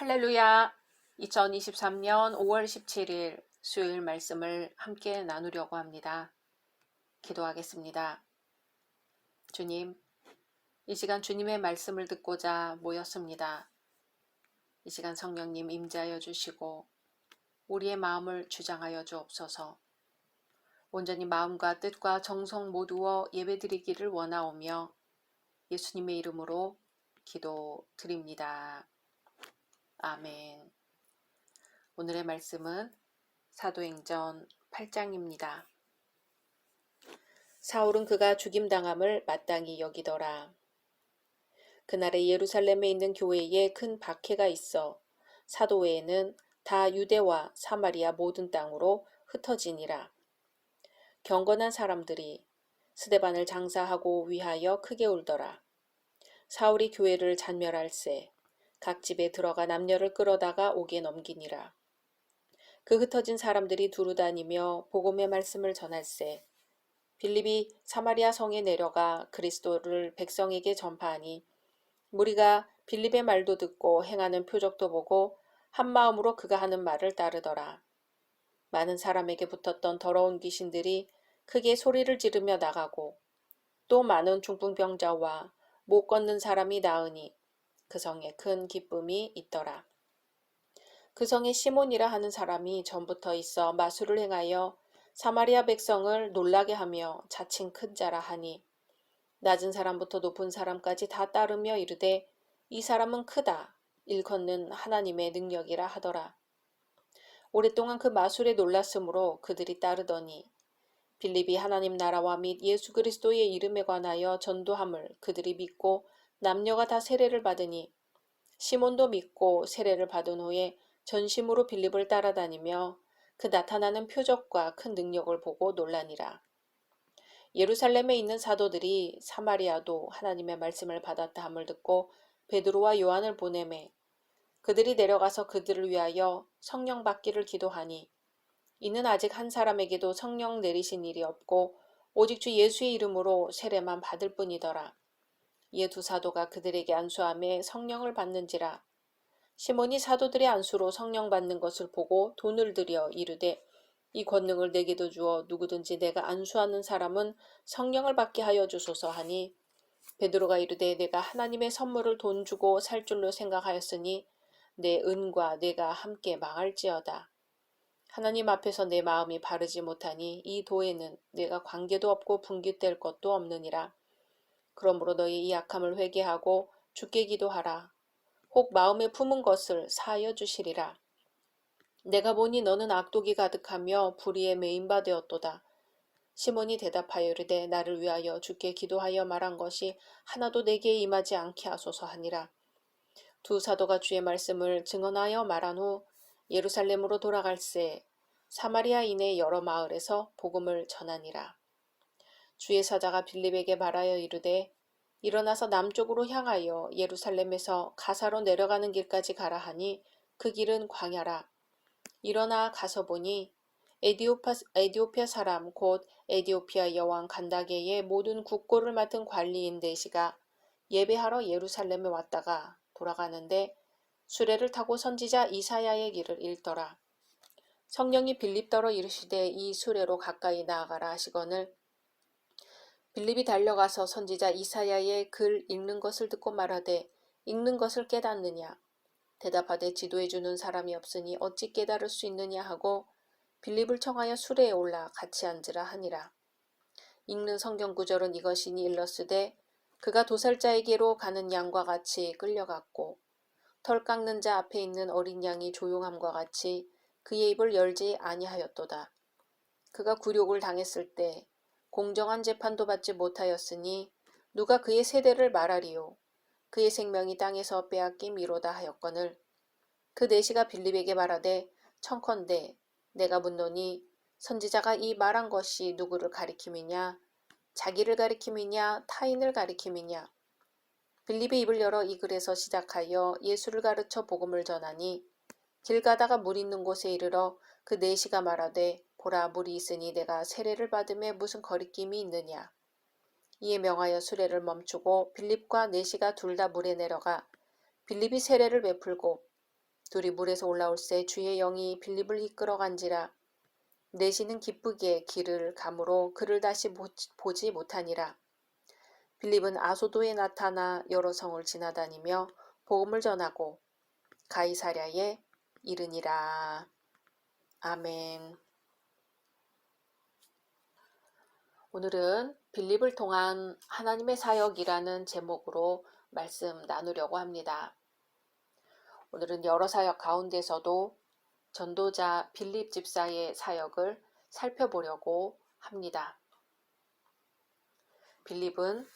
할렐루야! 2023년 5월 17일 수요일 말씀을 함께 나누려고 합니다. 기도하겠습니다. 주님, 이 시간 주님의 말씀을 듣고자 모였습니다. 이 시간 성령님 임재하여 주시고 우리의 마음을 주장하여 주옵소서. 온전히 마음과 뜻과 정성 모두어 예배드리기를 원하오며 예수님의 이름으로 기도드립니다. 아멘. 오늘의 말씀은 사도행전 8장입니다. 사울은 그가 죽임당함을 마땅히 여기더라. 그날에 예루살렘에 있는 교회에 큰 박해가 있어 사도 외에는 다 유대와 사마리아 모든 땅으로 흩어지니라. 경건한 사람들이 스데반을 장사하고 위하여 크게 울더라. 사울이 교회를 잔멸할세 각 집에 들어가 남녀를 끌어다가 옥에 넘기니라. 그 흩어진 사람들이 두루 다니며 복음의 말씀을 전할세. 빌립이 사마리아 성에 내려가 그리스도를 백성에게 전파하니 무리가 빌립의 말도 듣고 행하는 표적도 보고 한 마음으로 그가 하는 말을 따르더라. 많은 사람에게 붙었던 더러운 귀신들이 크게 소리를 지르며 나가고 또 많은 중풍병자와 못 걷는 사람이 나으니 그 성에 큰 기쁨이 있더라. 그 성에 시몬이라 하는 사람이 전부터 있어 마술을 행하여 사마리아 백성을 놀라게 하며 자칭 큰 자라 하니 낮은 사람부터 높은 사람까지 다 따르며 이르되 이 사람은 크다 일컫는 하나님의 능력이라 하더라. 오랫동안 그 마술에 놀랐으므로 그들이 따르더니 빌립이 하나님 나라와 및 예수 그리스도의 이름에 관하여 전도함을 그들이 믿고 남녀가 다 세례를 받으니 시몬도 믿고 세례를 받은 후에 전심으로 빌립을 따라다니며 그 나타나는 표적과 큰 능력을 보고 놀라니라. 예루살렘에 있는 사도들이 사마리아도 하나님의 말씀을 받았다 함을 듣고 베드로와 요한을 보내매 그들이 내려가서 그들을 위하여 성령 받기를 기도하니 이는 아직 한 사람에게도 성령 내리신 일이 없고 오직 주 예수의 이름으로 세례만 받을 뿐이더라. 이에 두 사도가 그들에게 안수함에 성령을 받는지라 시몬이 사도들의 안수로 성령 받는 것을 보고 돈을 들여 이르되 이 권능을 내게도 주어 누구든지 내가 안수하는 사람은 성령을 받게 하여 주소서 하니 베드로가 이르되 내가 하나님의 선물을 돈 주고 살 줄로 생각하였으니 내 은과 내가 함께 망할지어다. 하나님 앞에서 내 마음이 바르지 못하니 이 도에는 내가 관계도 없고 분깃될 것도 없느니라. 그러므로 너희 이 약함을 회개하고 죽게 기도하라. 혹 마음에 품은 것을 사하여 주시리라. 내가 보니 너는 악독이 가득하며 불의에 메인바 되었도다. 시몬이 대답하여 이르되 나를 위하여 주께 기도하여 말한 것이 하나도 내게 임하지 않게 하소서 하니라. 두 사도가 주의 말씀을 증언하여 말한 후 예루살렘으로 돌아갈새 사마리아인의 여러 마을에서 복음을 전하니라. 주의 사자가 빌립에게 말하여 이르되 일어나서 남쪽으로 향하여 예루살렘에서 가사로 내려가는 길까지 가라 하니 그 길은 광야라. 일어나 가서 보니 에디오파, 에디오피아 사람 곧 에디오피아 여왕 간다게의 모든 국고를 맡은 관리인 대시가 예배하러 예루살렘에 왔다가 돌아가는데 수레를 타고 선지자 이사야의 길을 읽더라. 성령이 빌립더러 이르시되 이 수레로 가까이 나아가라 하시거늘 빌립이 달려가서 선지자 이사야의 글 읽는 것을 듣고 말하되 읽는 것을 깨닫느냐? 대답하되 지도해 주는 사람이 없으니 어찌 깨달을 수 있느냐? 하고 빌립을 청하여 수레에 올라 같이 앉으라 하니라. 읽는 성경 구절은 이것이니 일러스되 그가 도살자에게로 가는 양과 같이 끌려갔고 털 깎는 자 앞에 있는 어린 양이 조용함과 같이 그의 입을 열지 아니하였도다. 그가 굴욕을 당했을 때 공정한 재판도 받지 못하였으니 누가 그의 세대를 말하리요. 그의 생명이 땅에서 빼앗김이로다 하였거늘. 그 내시가 빌립에게 말하되 청컨대 내가 묻노니 선지자가 이 말한 것이 누구를 가리킴이냐? 자기를 가리킴이냐? 타인을 가리킴이냐? 빌립의 입을 열어 이 글에서 시작하여 예수를 가르쳐 복음을 전하니 길 가다가 물 있는 곳에 이르러 그 내시가 말하되 보라 물이 있으니 내가 세례를 받음에 무슨 거리낌이 있느냐. 이에 명하여 수레를 멈추고 빌립과 내시가 둘 다 물에 내려가 빌립이 세례를 베풀고 둘이 물에서 올라올새 주의 영이 빌립을 이끌어간지라 내시는 기쁘게 길을 가므로 그를 다시 보- 보지 못하니라. 빌립은 아소도에 나타나 여러 성을 지나다니며 복음을 전하고 가이사랴에 이르니라. 아멘. 오늘은 빌립을 통한 하나님의 사역이라는 제목으로 말씀 나누려고 합니다. 오늘은 여러 사역 가운데서도 전도자 빌립 집사의 사역을 살펴보려고 합니다. 빌립은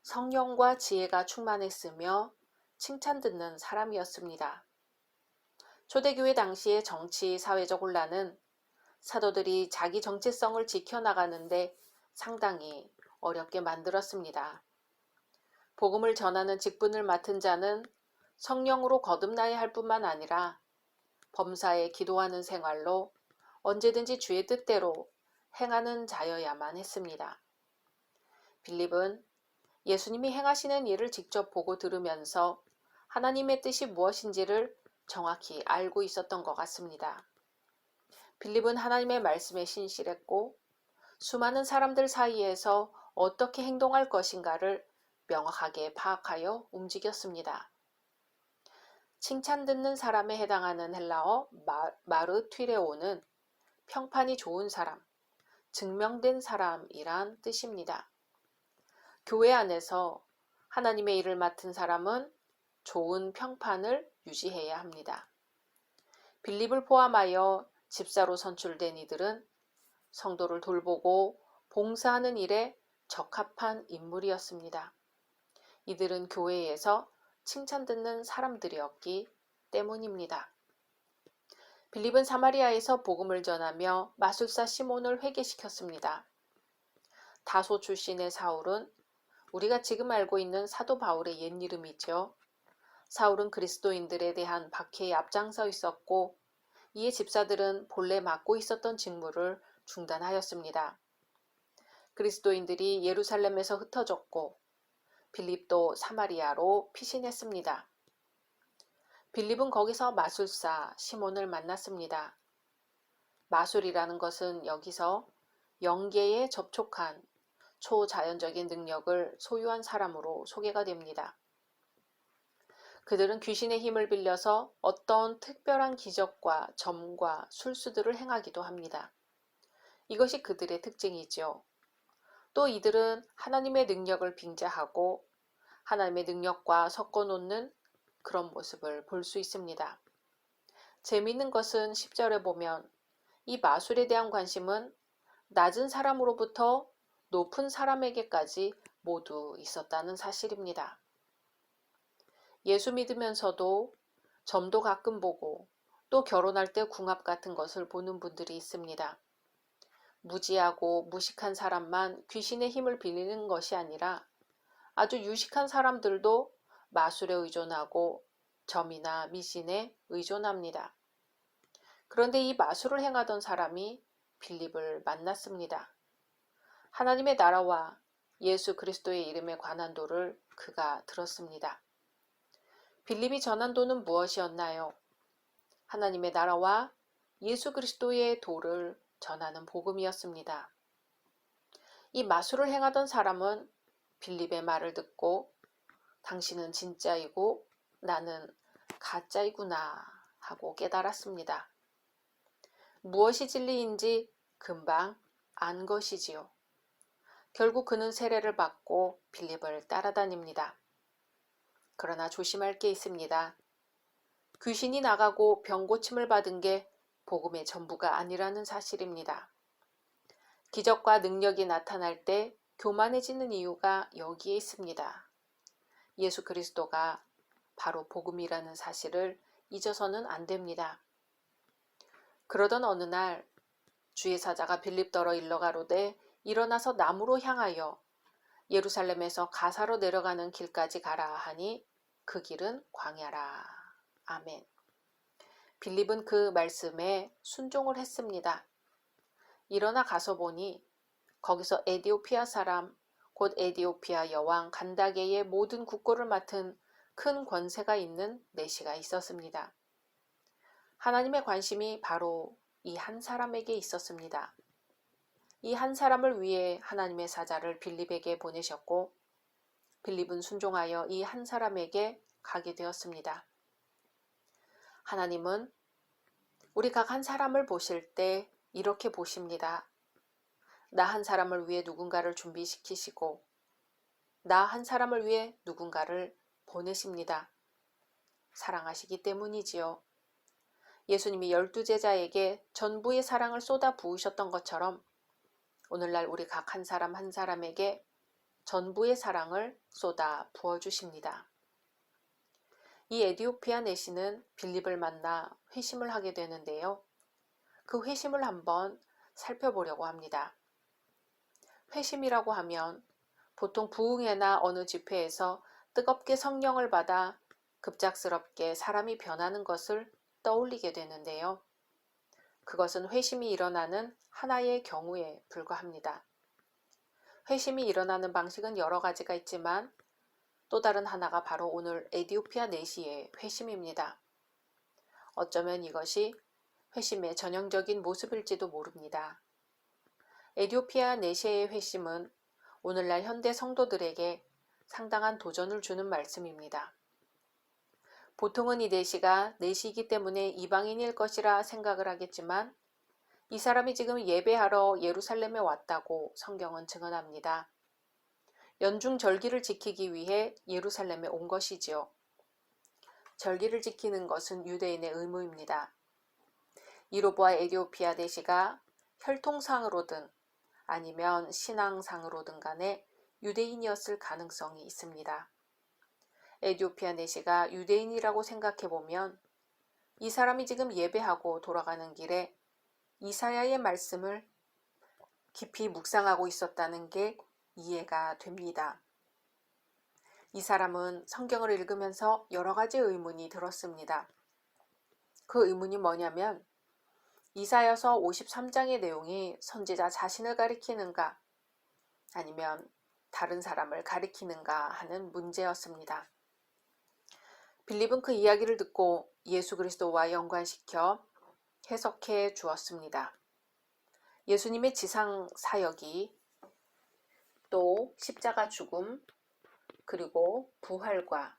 성령과 지혜가 충만했으며 칭찬 듣는 사람이었습니다. 초대교회 당시의 정치, 사회적 혼란은 사도들이 자기 정체성을 지켜나가는데 상당히 어렵게 만들었습니다. 복음을 전하는 직분을 맡은 자는 성령으로 거듭나야 할 뿐만 아니라 범사에 기도하는 생활로 언제든지 주의 뜻대로 행하는 자여야만 했습니다. 빌립은 예수님이 행하시는 일을 직접 보고 들으면서 하나님의 뜻이 무엇인지를 정확히 알고 있었던 것 같습니다. 빌립은 하나님의 말씀에 신실했고 수많은 사람들 사이에서 어떻게 행동할 것인가를 명확하게 파악하여 움직였습니다. 칭찬 듣는 사람에 해당하는 헬라어 마르 튀레오는 평판이 좋은 사람, 증명된 사람이란 뜻입니다. 교회 안에서 하나님의 일을 맡은 사람은 좋은 평판을 유지해야 합니다. 빌립을 포함하여 집사로 선출된 이들은 성도를 돌보고 봉사하는 일에 적합한 인물이었습니다. 이들은 교회에서 칭찬 듣는 사람들이었기 때문입니다. 빌립은 사마리아에서 복음을 전하며 마술사 시몬을 회개시켰습니다. 다소 출신의 사울은 우리가 지금 알고 있는 사도 바울의 옛 이름이죠. 사울은 그리스도인들에 대한 박해에 앞장서 있었고 이에 집사들은 본래 맡고 있었던 직무를 중단하였습니다. 그리스도인들이 예루살렘에서 흩어졌고 빌립도 사마리아로 피신했습니다. 빌립은 거기서 마술사 시몬을 만났습니다. 마술이라는 것은 여기서 영계에 접촉한 초자연적인 능력을 소유한 사람으로 소개가 됩니다. 그들은 귀신의 힘을 빌려서 어떤 특별한 기적과 점과 술수들을 행하기도 합니다. 이것이 그들의 특징이지요. 또 이들은 하나님의 능력을 빙자하고 하나님의 능력과 섞어 놓는 그런 모습을 볼 수 있습니다. 재미있는 것은 10절에 보면 이 마술에 대한 관심은 낮은 사람으로부터 높은 사람에게까지 모두 있었다는 사실입니다. 예수 믿으면서도 점도 가끔 보고 또 결혼할 때 궁합 같은 것을 보는 분들이 있습니다. 무지하고 무식한 사람만 귀신의 힘을 빌리는 것이 아니라 아주 유식한 사람들도 마술에 의존하고 점이나 미신에 의존합니다. 그런데 이 마술을 행하던 사람이 빌립을 만났습니다. 하나님의 나라와 예수 그리스도의 이름에 관한 도를 그가 들었습니다. 빌립이 전한 도는 무엇이었나요? 하나님의 나라와 예수 그리스도의 도를 전하는 복음이었습니다. 이 마술을 행하던 사람은 빌립의 말을 듣고 당신은 진짜이고 나는 가짜이구나 하고 깨달았습니다. 무엇이 진리인지 금방 안 것이지요. 결국 그는 세례를 받고 빌립을 따라다닙니다. 그러나 조심할 게 있습니다. 귀신이 나가고 병 고침을 받은 게 복음의 전부가 아니라는 사실입니다. 기적과 능력이 나타날 때 교만해지는 이유가 여기에 있습니다. 예수 그리스도가 바로 복음이라는 사실을 잊어서는 안 됩니다. 그러던 어느 날 주의 사자가 빌립더러 일러가로되 일어나서 남으로 향하여 예루살렘에서 가사로 내려가는 길까지 가라 하니 그 길은 광야라. 아멘. 빌립은 그 말씀에 순종을 했습니다. 일어나 가서 보니 거기서 에디오피아 사람 곧 에디오피아 여왕 간다게의 모든 국고를 맡은 큰 권세가 있는 내시가 있었습니다. 하나님의 관심이 바로 이 한 사람에게 있었습니다. 이 한 사람을 위해 하나님의 사자를 빌립에게 보내셨고 빌립은 순종하여 이 한 사람에게 가게 되었습니다. 하나님은 우리 각 한 사람을 보실 때 이렇게 보십니다. 나 한 사람을 위해 누군가를 준비시키시고 나 한 사람을 위해 누군가를 보내십니다. 사랑하시기 때문이지요. 예수님이 열두 제자에게 전부의 사랑을 쏟아 부으셨던 것처럼 오늘날 우리 각 한 사람 한 사람에게 전부의 사랑을 쏟아 부어 주십니다. 이 에디오피아 내시는 빌립을 만나 회심을 하게 되는데요. 그 회심을 한번 살펴보려고 합니다. 회심이라고 하면 보통 부흥회나 어느 집회에서 뜨겁게 성령을 받아 급작스럽게 사람이 변하는 것을 떠올리게 되는데요. 그것은 회심이 일어나는 하나의 경우에 불과합니다. 회심이 일어나는 방식은 여러 가지가 있지만 또 다른 하나가 바로 오늘 에디오피아 내시의 회심입니다. 어쩌면 이것이 회심의 전형적인 모습일지도 모릅니다. 에디오피아 내시의 회심은 오늘날 현대 성도들에게 상당한 도전을 주는 말씀입니다. 보통은 이 내시가 내시이기 때문에 이방인일 것이라 생각을 하겠지만 이 사람이 지금 예배하러 예루살렘에 왔다고 성경은 증언합니다. 연중 절기를 지키기 위해 예루살렘에 온 것이지요. 절기를 지키는 것은 유대인의 의무입니다. 이로 보아 에디오피아 대시가 혈통상으로든 아니면 신앙상으로든 간에 유대인이었을 가능성이 있습니다. 에디오피아 내시가 유대인이라고 생각해 보면 이 사람이 지금 예배하고 돌아가는 길에 이사야의 말씀을 깊이 묵상하고 있었다는 게 이해가 됩니다. 이 사람은 성경을 읽으면서 여러 가지 의문이 들었습니다. 그 의문이 뭐냐면 이사여서 53장의 내용이 선지자 자신을 가리키는가 아니면 다른 사람을 가리키는가 하는 문제였습니다. 빌립은 그 이야기를 듣고 예수 그리스도와 연관시켜 해석해 주었습니다. 예수님의 지상 사역이 또 십자가 죽음 그리고 부활과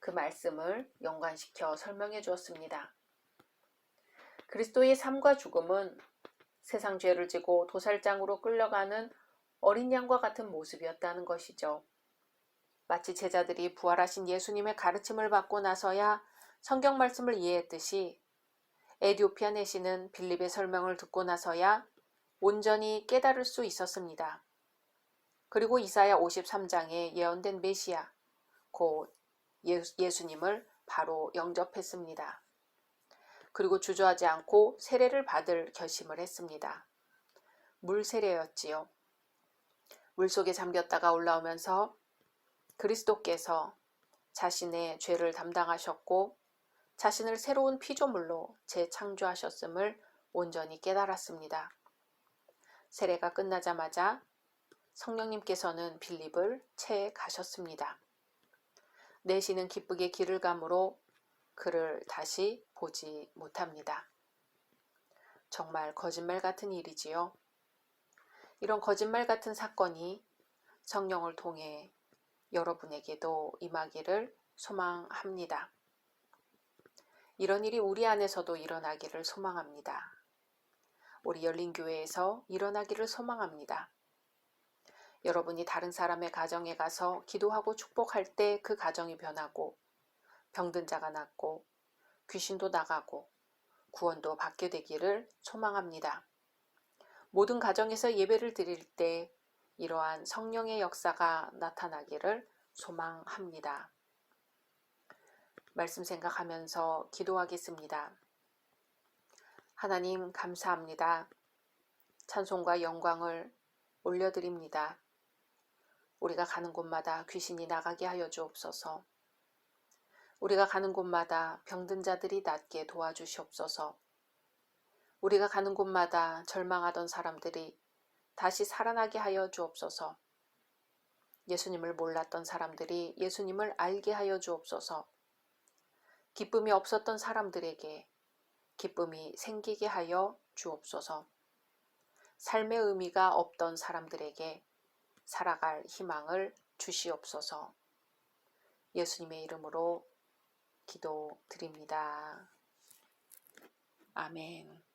그 말씀을 연관시켜 설명해 주었습니다. 그리스도의 삶과 죽음은 세상 죄를 지고 도살장으로 끌려가는 어린 양과 같은 모습이었다는 것이죠. 마치 제자들이 부활하신 예수님의 가르침을 받고 나서야 성경 말씀을 이해했듯이 에디오피아 내시는 빌립의 설명을 듣고 나서야 온전히 깨달을 수 있었습니다. 그리고 이사야 53장에 예언된 메시아, 곧 예수 님을 바로 영접했습니다. 그리고 주저하지 않고 세례를 받을 결심을 했습니다. 물 세례였지요. 물 속에 잠겼다가 올라오면서 그리스도께서 자신의 죄를 담당하셨고 자신을 새로운 피조물로 재창조하셨음을 온전히 깨달았습니다. 세례가 끝나자마자 성령님께서는 빌립을 채 가셨습니다. 내시는 기쁘게 길을 가므로 그를 다시 보지 못합니다. 정말 거짓말 같은 일이지요. 이런 거짓말 같은 사건이 성령을 통해 여러분에게도 임하기를 소망합니다. 이런 일이 우리 안에서도 일어나기를 소망합니다. 우리 열린교회에서 일어나기를 소망합니다. 여러분이 다른 사람의 가정에 가서 기도하고 축복할 때 그 가정이 변하고 병든 자가 낫고 귀신도 나가고 구원도 받게 되기를 소망합니다. 모든 가정에서 예배를 드릴 때 이러한 성령의 역사가 나타나기를 소망합니다. 말씀 생각하면서 기도하겠습니다. 하나님 감사합니다. 찬송과 영광을 올려드립니다. 우리가 가는 곳마다 귀신이 나가게 하여 주옵소서. 우리가 가는 곳마다 병든 자들이 낫게 도와주시옵소서. 우리가 가는 곳마다 절망하던 사람들이 다시 살아나게 하여 주옵소서. 예수님을 몰랐던 사람들이 예수님을 알게 하여 주옵소서. 기쁨이 없었던 사람들에게 기쁨이 생기게 하여 주옵소서. 삶의 의미가 없던 사람들에게 살아갈 희망을 주시옵소서. 예수님의 이름으로 기도드립니다. 아멘.